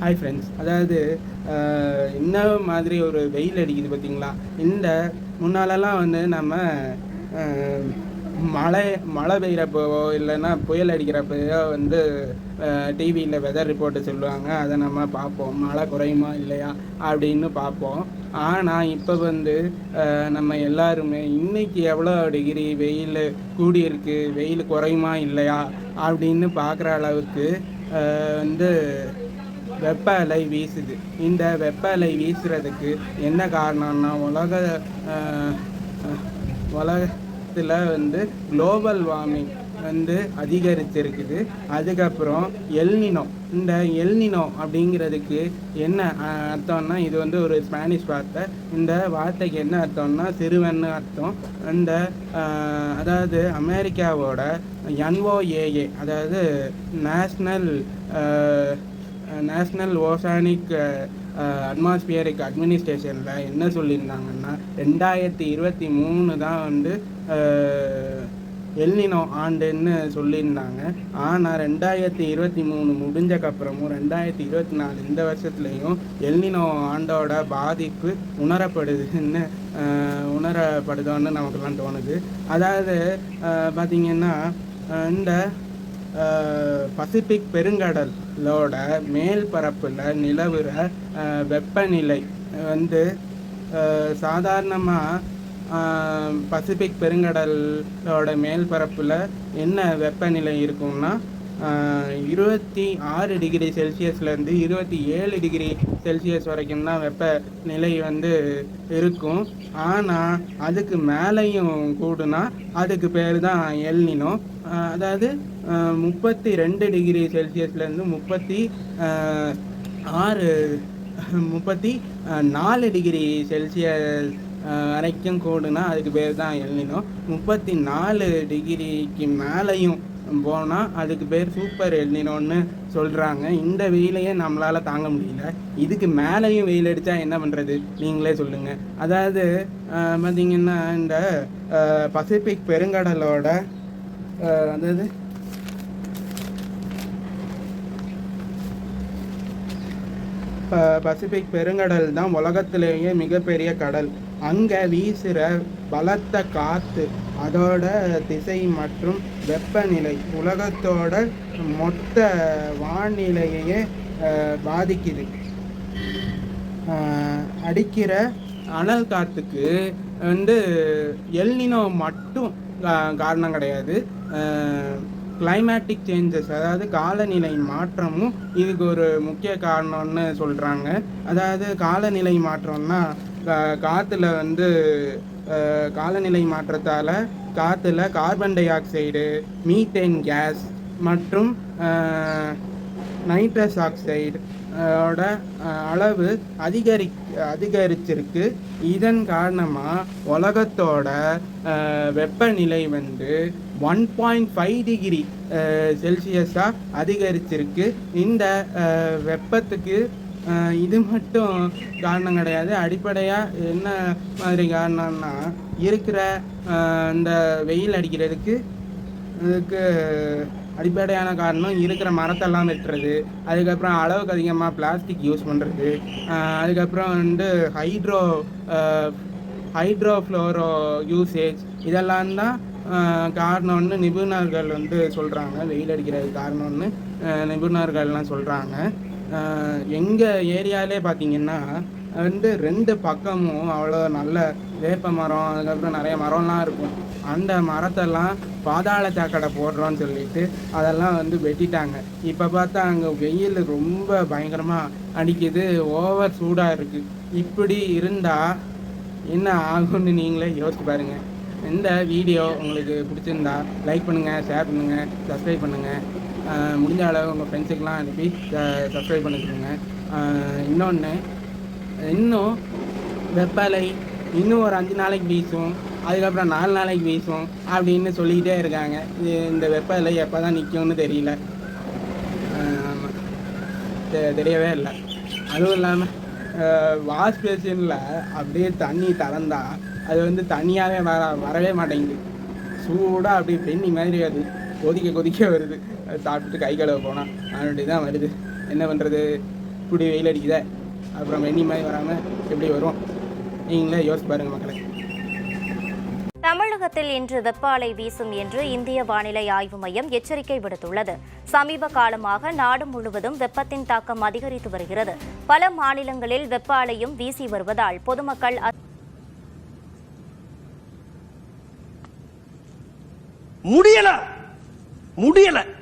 Hi friends அதாவது என்ன மாதிரி ஒரு வெயில் அடிக்குது பார்த்தீங்களா இந்த முன்னாலெல்லாம் வந்து நம்ம மழை மழை பெய்கிறப்போ இல்லைன்னா புயல் அடிக்கிறப்போ வந்து டிவியில் வெதர் ரிப்போர்ட்டு சொல்லுவாங்க. அதை நம்ம பார்ப்போம். மழை குறையுமா இல்லையா? அப்படின்னு பார்ப்போம். ஆனால் இப்போ வந்து நம்ம எல்லாருமே இன்னைக்கு எவ்வளோ டிகிரி வெயில் கூடியிருக்கு? வெயில் குறையுமா இல்லையா? அப்படின்னு பார்க்குற அளவுக்கு வந்து வெப்ப அலை வீசுது. இந்த வெப்ப அலை வீசுறதுக்கு என்ன காரணம்னா உலக உலகத்தில் வந்து குளோபல் வார்மிங் வந்து அதிகரிச்சிருக்குது. அதுக்கப்புறம் எல்னினோ இந்த எல்னினோ அப்படிங்கிறதுக்கு என்ன அர்த்தம்னா இது வந்து ஒரு ஸ்பானிஷ் வார்த்தை. இந்த வார்த்தைக்கு என்ன அர்த்தம்னா சிறுவன்னு அர்த்தம். இந்த அதாவது அமெரிக்காவோட என்ஓஏஏ அதாவது நேஷ்னல் நேஷ்னல் ஓசானிக் அட்மாஸ்பியரிக் அட்மினிஸ்ட்ரேஷனில் என்ன சொல்லியிருந்தாங்கன்னா ரெண்டாயிரத்தி இருபத்தி மூணு தான் வந்து எல்னினோ ஆண்டுன்னு சொல்லியிருந்தாங்க. ஆனால் ரெண்டாயிரத்தி இருபத்தி மூணு முடிஞ்சக்கப்புறமும் ரெண்டாயிரத்தி இருபத்தி நாலு இந்த வருஷத்துலேயும் எல்னினோ ஆண்டோட பாதிப்பு உணரப்படுதுன்னு உணரப்படுதோன்னு நமக்குலாம் தோணுது. அதாவது பார்த்திங்கன்னா பார்த்தீங்கன்னா இந்த பசிபிக் பெருங்கடலோட மேல் பரப்பில் நிலவுற வெப்பநிலை வந்து சாதாரணமாக பசிபிக் பெருங்கடலோட மேல் பரப்பில் என்ன வெப்பநிலை இருக்கும்னா இருபத்தி ஆறு டிகிரி செல்சியஸ்லேருந்து இருபத்தி ஏழு டிகிரி செல்சியஸ் வரைக்கும் தான் வெப்பநிலை வந்து இருக்கும். ஆனால் அதுக்கு மேலேயும் கூடுனா அதுக்கு பேர் தான் எல்னினோ அதாவது முப்பத்தி ரெண்டு டிகிரி செல்சியஸ்லேருந்து முப்பத்தி ஆறு முப்பத்தி நாலு டிகிரி செல்சியஸ் வரைக்கும் கூடுனா அதுக்கு பேர் தான் எல்னினோ முப்பத்தி நாலு டிகிரிக்கு மேலேயும் போனால் அதுக்கு பேர் சூப்பர் எல்னினோன்னு சொல்கிறாங்க இந்த வெயிலையே நம்மளால் தாங்க முடியல. இதுக்கு மேலேயும் வெயில் அடித்தா என்ன பண்ணுறது நீங்களே சொல்லுங்கள் அதாவது பார்த்திங்கன்னா பார்த்தீங்கன்னா இந்த பசிபிக் பெருங்கடலோட அதாவது ப பசிபிக் பெருங்கடல் தான் உலகத்திலேயே மிகப்பெரிய கடல். அங்கே வீசுகிற பலத்த காற்று அதோட திசை மற்றும் வெப்பநிலை உலகத்தோட மொத்த வானிலையையே பாதிக்குது. அடிக்கிற அனல் காற்றுக்கு வந்து எல்னினோ மட்டும் கா- காரணம் கிடையாது. கிளைமேட்டிக் சேஞ்சஸ் அதாவது காலநிலை மாற்றமும் இதுக்கு ஒரு முக்கிய காரணம்னு சொல்கிறாங்க அதாவது காலநிலை மாற்றம்னா காற்றுல வந்து காலநிலை மாற்றத்தால் காற்றுல carbon dioxide methane gas மற்றும் நைட்ரஸ் ஆக்சைடு ஓட அளவு அதிகரி அதிகரிச்சிருக்கு. இதன் காரணமாக உலகத்தோட வெப்பநிலை வந்து ஒன் பாயிண்ட் ஃபைவ் டிகிரி செல்சியஸாக அதிகரிச்சிருக்கு. இந்த வெப்பத்துக்கு இது மட்டும் காரணம் கிடையாது. அடிப்படையாக என்ன மாதிரி காரணம்னா இருக்கிற இந்த வெயில் அடிக்கிறதுக்கு இதுக்கு அடிப்படையான காரணம் இருக்கிற மரத்தெல்லாம் வெட்டுறது. அதுக்கப்புறம் அளவுக்கு அதிகமாக பிளாஸ்டிக் யூஸ் பண்ணுறது அதுக்கப்புறம் வந்து ஹைட்ரோ ஹைட்ரோ ஃப்ளோரோ யூசேஜ் இதெல்லாம் தான் காரணம்னு நிபுணர்கள் வந்து சொல்கிறாங்க வெயில் அடிக்கிறதுக்கு காரணம்னு நிபுணர்கள்லாம் சொல்கிறாங்க எங்கள் ஏரியாலே பார்த்தீங்கன்னா வந்து ரெண்டு பக்கமும் அவ்வளோ நல்ல வேப்ப மரம் அதுக்கப்புறம் நிறைய மரம்லாம் இருக்கும். அந்த மரத்தெல்லாம் பாதாள சாக்கடை போடுறோன்னு சொல்லிட்டு அதெல்லாம் வந்து வெட்டிட்டாங்க. இப்போ பார்த்தா அங்கே வெயில் ரொம்ப பயங்கரமாக அடிக்குது ஓவர் சூடாக இருக்குது இப்படி இருந்தால் என்ன ஆகும்னு நீங்களே யோசிச்சு பாருங்கள் இந்த வீடியோ உங்களுக்கு பிடிச்சிருந்தா லைக் பண்ணுங்கள் ஷேர் பண்ணுங்கள் சப்ஸ்கிரைப் பண்ணுங்கள் முடிஞ்ச அளவு உங்கள் ஃப்ரெண்ட்ஸுக்கெலாம் அனுப்பி சப்ஸ்கிரைப் பண்ணிக்கோங்க இன்னொன்று இன்னும் வெப்பலை இன்னும் ஒரு அஞ்சு நாளைக்கு வீசும் அதுக்கப்புறம் நாலு நாளைக்கு வீசும் அப்படின்னு சொல்லிக்கிட்டே இருக்காங்க. இது இந்த வெப்பலை எப்போ தான் நிற்கும்னு தெரியல தெ- தெரியவே இல்லை. அதுவும் இல்லாமல் வாஷ் பேஷனில் அப்படியே தண்ணி திறந்தால் அது வந்து தனியாகவே வர வரவே மாட்டேங்குது. சூடாக அப்படியே பெண்ணி மாதிரி அது கொதிக்க கொதிக்க வருது. அது சாப்பிட்டுட்டு கை கழுவ போனால் அப்படி தான் வருது. என்ன பண்ணுறது இப்படி வெயில் அடிக்குதே. அப்புறம் வெண்ணி மாதிரி வராமல் எப்படி வரும்? நீங்களே யோசிச்சு பாருங்க மக்களை. தமிழகத்தில் இன்று வெப்பாலை வீசும் என்று இந்திய வானிலை ஆய்வு மையம் எச்சரிக்கை விடுத்துள்ளது. சமீப காலமாக நாடு முழுவதும் வெப்பத்தின் தாக்கம் அதிகரித்து வருகிறது. பல மாநிலங்களில் வெப்ப அலையும் வீசி வருவதால் பொதுமக்கள் முடியல. முடியல.